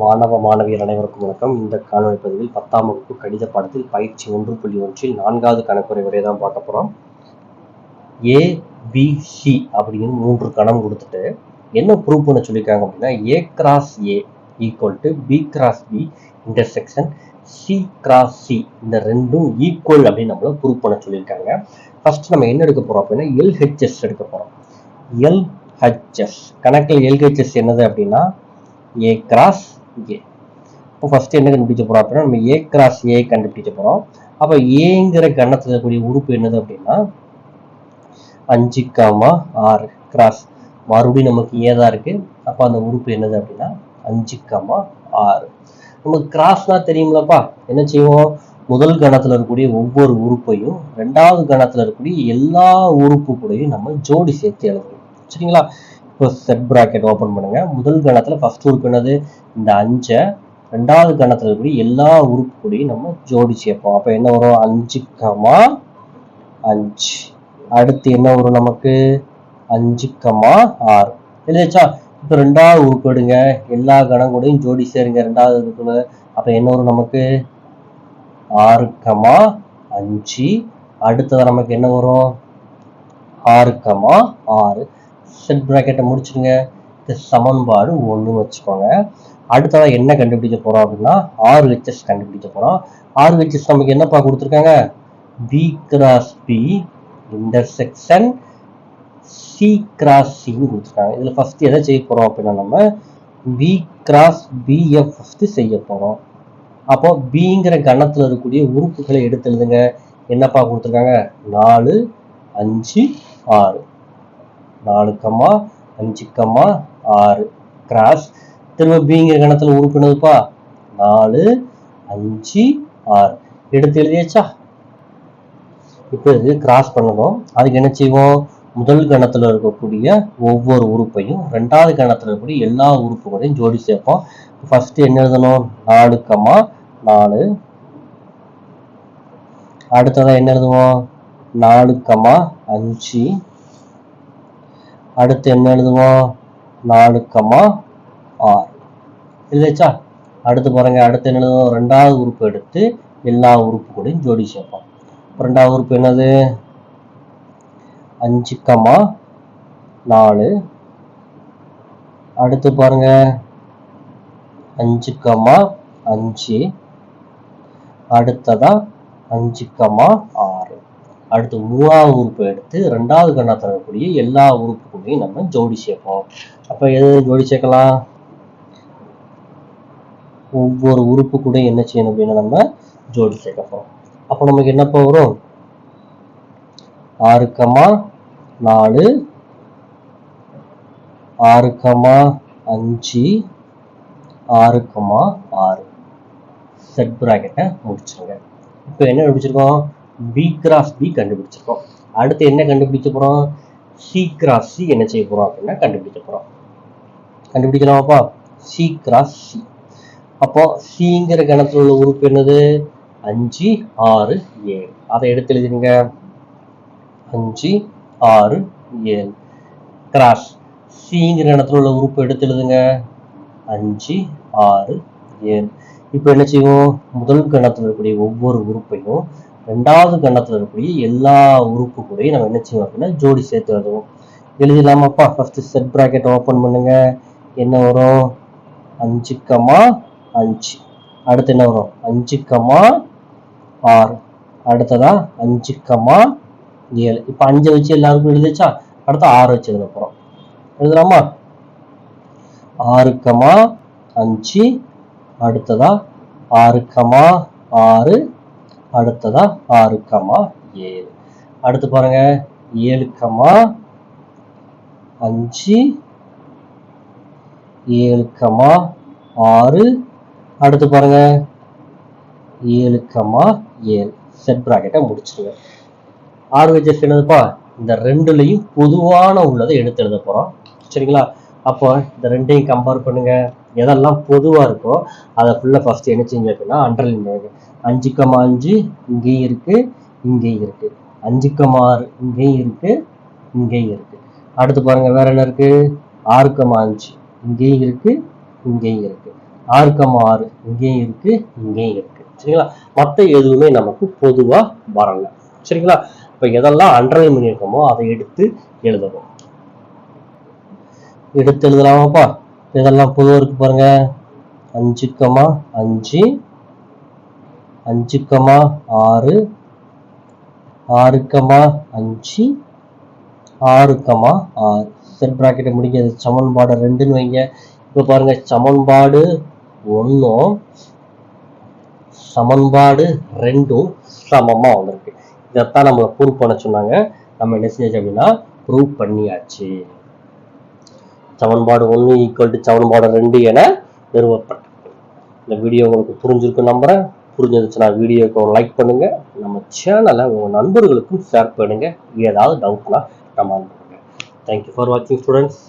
மாணவ மாணவியர் அனைவருக்கும் வணக்கம். இந்த காணொலி பதிவில் பத்தாம் வகுப்பு கணித பாடத்தில் பயிற்சி ஒன்று புள்ளி ஒன்றில் நான்காவது கணக்குறை வரை தான் பார்க்க போகிறோம் ஏ பி சி அப்படின்னு மூன்று கணம் கொடுத்துட்டு என்ன ப்ரூவ் பண்ண சொல்லியிருக்காங்க அப்படின்னா A cross A equal to B cross B intersection C cross C இந்த ரெண்டும் ஈக்குவல் அப்படின்னு நம்மளை ப்ரூவ் பண்ண சொல்லியிருக்காங்க. ஃபர்ஸ்ட் நம்ம என்ன எடுக்க போகிறோம் அப்படின்னா எல்ஹெச்எஸ் எடுக்க போகிறோம் எல்ஹெச்எஸ் கணக்கில் எல்ஹெச்எஸ் என்னது அப்படின்னா ஏ கிராஸ் ஏ இப்போ ஃபஸ்ட்டு என்ன கண்டுபிடிச்ச போறோம் அப்படின்னா நம்ம ஏ கிராஸ் ஏ கண்டுபிடிச்ச போறோம். அப்போ ஏங்கிற கண்ணத்தில் இருக்கக்கூடிய உறுப்பு என்னது அப்படின்னா அஞ்சு காமா ஆறு கிராஸ் மறுபடியும் நமக்கு ஏதா இருக்குது இருக்கு. அப்போ அந்த உறுப்பு என்னது அப்படின்னா அஞ்சு காமா ஆறு. நமக்கு கிராஸ்னா தெரியுங்களப்பா என்ன செய்வோம்? முதல் கணத்துல இருக்கக்கூடிய ஒவ்வொரு உறுப்பையும் ரெண்டாவது கணத்துல இருக்கக்கூடிய எல்லா உறுப்பு கூடயும் நம்ம ஜோடி சேர்த்து எழுதுவோம் சரிங்களா? இப்போ செட் ப்ராக்கெட் ஓப்பன் பண்ணுங்க. முதல் கணத்துல ஃபர்ஸ்ட் உறுப்பு என்னது? இந்த அஞ்சை. ரெண்டாவது கணத்துல இருக்கக்கூடிய எல்லா உறுப்பு கூடயும் நம்ம ஜோடி சேர்ப்போம். அப்போ என்ன வரும்? அஞ்சு கமா அஞ்சு. அடுத்து என்ன வரும் நமக்கு? அஞ்சு கமா ஆறு. இல்லையாச்சா? இப்போ ரெண்டாவது உறுப்பு எடுங்க எல்லா கணம் கூடயும் ஜோடி சேருங்க. ரெண்டாவது உறுப்புல அப்போ என்ன வரும் நமக்கு? ஆறு கமா அஞ்சு. அடுத்தது நமக்கு என்ன வரும்? ஆறு கமா ஆறு. செட் ப்ராக்கெட்டை முடிச்சிருங்க. இது சமன்பாடு ஒன்று வச்சுக்கோங்க. அடுத்ததாக என்ன கண்டுபிடிக்க போகிறோம் அப்படின்னா ஆறு ஹெச்எஸ் கண்டுபிடிக்க போகிறோம் ஆறு ஹெச்எஸ் நமக்கு என்னப்பா கொடுத்துருக்காங்க? B cross B intersection C cross சின்னு கொடுத்துருக்காங்க. இதில் ஃபஸ்ட்டு எதை செய்ய போகிறோம் அப்படின்னா நம்ம பி கிராஸ் பிஎஃப் ஃபஸ்ட்டு செய்ய போகிறோம் அப்போ பிங்கிற கணத்தில் இருக்கக்கூடிய உறுப்புகளை எடுத்து எழுதுங்க. என்னப்பா கொடுத்துருக்காங்க? நாலு அஞ்சு ஆறு. நாலு கம்மா அஞ்சு கம்மா ஆறு. கிராஸ் திரும்ப பிங்கிற கணத்தில் உறுப்பினதுப்பா நாலு அஞ்சு ஆறு. எடுத்து எழுதியாச்சா? இப்போ இது கிராஸ் பண்ணணும். அதுக்கு என்ன செய்வோம்? முதல் கணத்தில் இருக்கக்கூடிய ஒவ்வொரு உறுப்பையும் ரெண்டாவது கணத்தில் இருக்கக்கூடிய எல்லா உறுப்புகளையும் ஜோடி சேர்ப்போம். ஃபர்ஸ்ட் என்ன எழுதணும்? நாலு கம்மா நாலு. அடுத்ததான் என்ன எழுதுவோம்? நாலு கம்மா அஞ்சு. அடுத்து என்ன எழுதுவோம் நாலு கமா ஆறு. இல்லைச்சா? அடுத்து பாருங்க அடுத்து என்ன எழுதுவோம் ரெண்டாவது உறுப்பு எடுத்து எல்லா உறுப்பு கூடயும் ஜோடி சேர்ப்போம். ரெண்டாவது உறுப்பு என்னது? அஞ்சு கமா நாலு. அடுத்து பாருங்க அஞ்சு கமா அஞ்சு. அடுத்ததா அஞ்சு கமா ஆறு. அடுத்து மூணாவது உறுப்பு எடுத்து ரெண்டாவது கண்ணா தரக்கூடிய எல்லா உறுப்புக்குமே நம்ம ஜோடி சேர்ப்போம். அப்போ எது ஜோடி சேர்க்கலாம்? ஒவ்வொரு உறுப்பு கூட என்ன செய்யணும் அப்படின்னா நம்ம ஜோடி சேர்க்க போறோம். அப்போ நமக்கு என்னப்போ வரும்? ஆறு கமா நாலு ஆறு கமா அஞ்சு ஆறு கமா ஆறு. செட் ப்ராக்கெட்டை முடிச்சிருங்க. இப்போ என்ன முடிச்சிருக்கோம் பி கிராஸ் பி கண்டுபிடிச்சிருக்கோம். அடுத்து என்ன கண்டுபிடிக்க போறோம்? சி கிராஸ் சி என்ன செய்ய போறோம் அப்படின்னா கண்டுபிடிக்க போறோம். கண்டுபிடிக்கலாமாப்பா? சி கிராஸ் சி அப்போ சிங்கிற கணத்தில் உள்ள உறுப்பு என்னது? அஞ்சு ஆறு ஏழு. அதை எடுத்து எழுதிருங்க அஞ்சு ஆறு ஏழு. கிராஸ் சிங்கிற கணத்தில் உள்ள உறுப்பு எடுத்து எழுதுங்க. அஞ்சு ஆறு ஏழு. இப்போ என்ன செய்வோம்? முதல் கணத்தில் இருக்கக்கூடிய ஒவ்வொரு உறுப்பையும் ரெண்டாவது கண்டத்தில் இருக்கக்கூடிய எல்லா உறுப்பு கூடயும் நம்ம என்ன செய்வோம் அப்படின்னா ஜோடி சேர்த்து எழுதுவோம் எழுதிடலாமாப்பா? ஃபர்ஸ்ட் செட் ப்ராக்கெட் ஓப்பன் பண்ணுங்க. என்ன வரும்? அஞ்சு கமா அஞ்சு. அடுத்து என்ன வரும்? அஞ்சு கமா ஆறு. அடுத்ததா அஞ்சு கமா ஏழு. இப்போ அஞ்சை வச்சு எல்லாருக்கும் எழுதிச்சா அடுத்து ஆறு வச்சு எழுத போகிறோம் எழுதலாமா? ஆறு கமா அஞ்சு. அடுத்ததா ஆறு கமா ஆறு. அடுத்ததா ஆறு கமா ஏழு. அடுத்து பாருங்க ஏழு கமா அஞ்சு ஏழு கமா ஆறு. அடுத்து பாருங்க ஏழு கமா ஏழு. செட் ப்ராக்கெட்டை முடிச்சிருங்க. ஆறு என்னதுப்பா? இந்த ரெண்டுலையும் பொதுவான உள்ளதை எடுத்து எழுத போறோம். சரிங்களா? அப்போ இந்த ரெண்டையும் கம்பேர் பண்ணுங்க. எதெல்லாம் பொதுவாக இருக்கோ அதை ஃபுல்லாக ஃபர்ஸ்ட் என்ன செஞ்சு அப்படின்னா அண்டர்லைன் பண்ணுங்க. அஞ்சு கமா அஞ்சு இங்கேயும் இருக்கு இங்கேயும் இருக்கு. அஞ்சு கமா ஆறு இங்கேயும் இருக்கு இங்கேயும் இருக்கு. அடுத்து பாருங்க வேற என்ன இருக்கு? ஆறு கமா அஞ்சு இங்கேயும் இருக்கு இங்கேயும் இருக்கு. ஆறு கமா ஆறு இங்கேயும் இருக்கு இங்கேயும் இருக்கு. சரிங்களா? மற்ற எதுவுமே நமக்கு பொதுவா வரல. சரிங்களா? இப்போ எதெல்லாம் அண்டர்லைன் பண்ணியிருக்கோமோ அதை எடுத்து எழுதணும். எடுத்து எழுதலாமாப்பா? இதெல்லாம் பொதுவாக இருக்கு பாருங்க? அஞ்சு கமா அஞ்சு அஞ்சு கமா ஆறு ஆறு கமா அஞ்சு ஆறு கமா ஆறு. செட் ப்ராக்கெட்டை முடிக்காது சமன்பாடு ரெண்டுன்னு வைங்க. இப்போ பாருங்க சமன்பாடு ஒன்றும் சமன்பாடு ரெண்டும் சமமாக வந்திருக்கு. இதைத்தான் நம்ம ப்ரூவ் பண்ண சொன்னாங்க. நம்ம என்ன செஞ்சாச்சு அப்படின்னா ப்ரூவ் பண்ணியாச்சு. சமன்பாடு ஒன்று ஈக்குவல் டு சமன்பாடு ரெண்டு என நிறுவப்பட்டது. இந்த வீடியோ உங்களுக்கு புரிஞ்சிருக்கு நம்புகிறேன் புரிஞ்சிருச்சுன்னா வீடியோக்கு லைக் பண்ணுங்க. நம்ம சேனலை உங்க நண்பர்களுக்கும் ஷேர் பண்ணுங்க. ஏதாவது டவுட்னா கமெண்ட் பண்ணுங்க. தேங்க்யூ ஃபார் வாட்சிங் ஸ்டூடெண்ட்ஸ்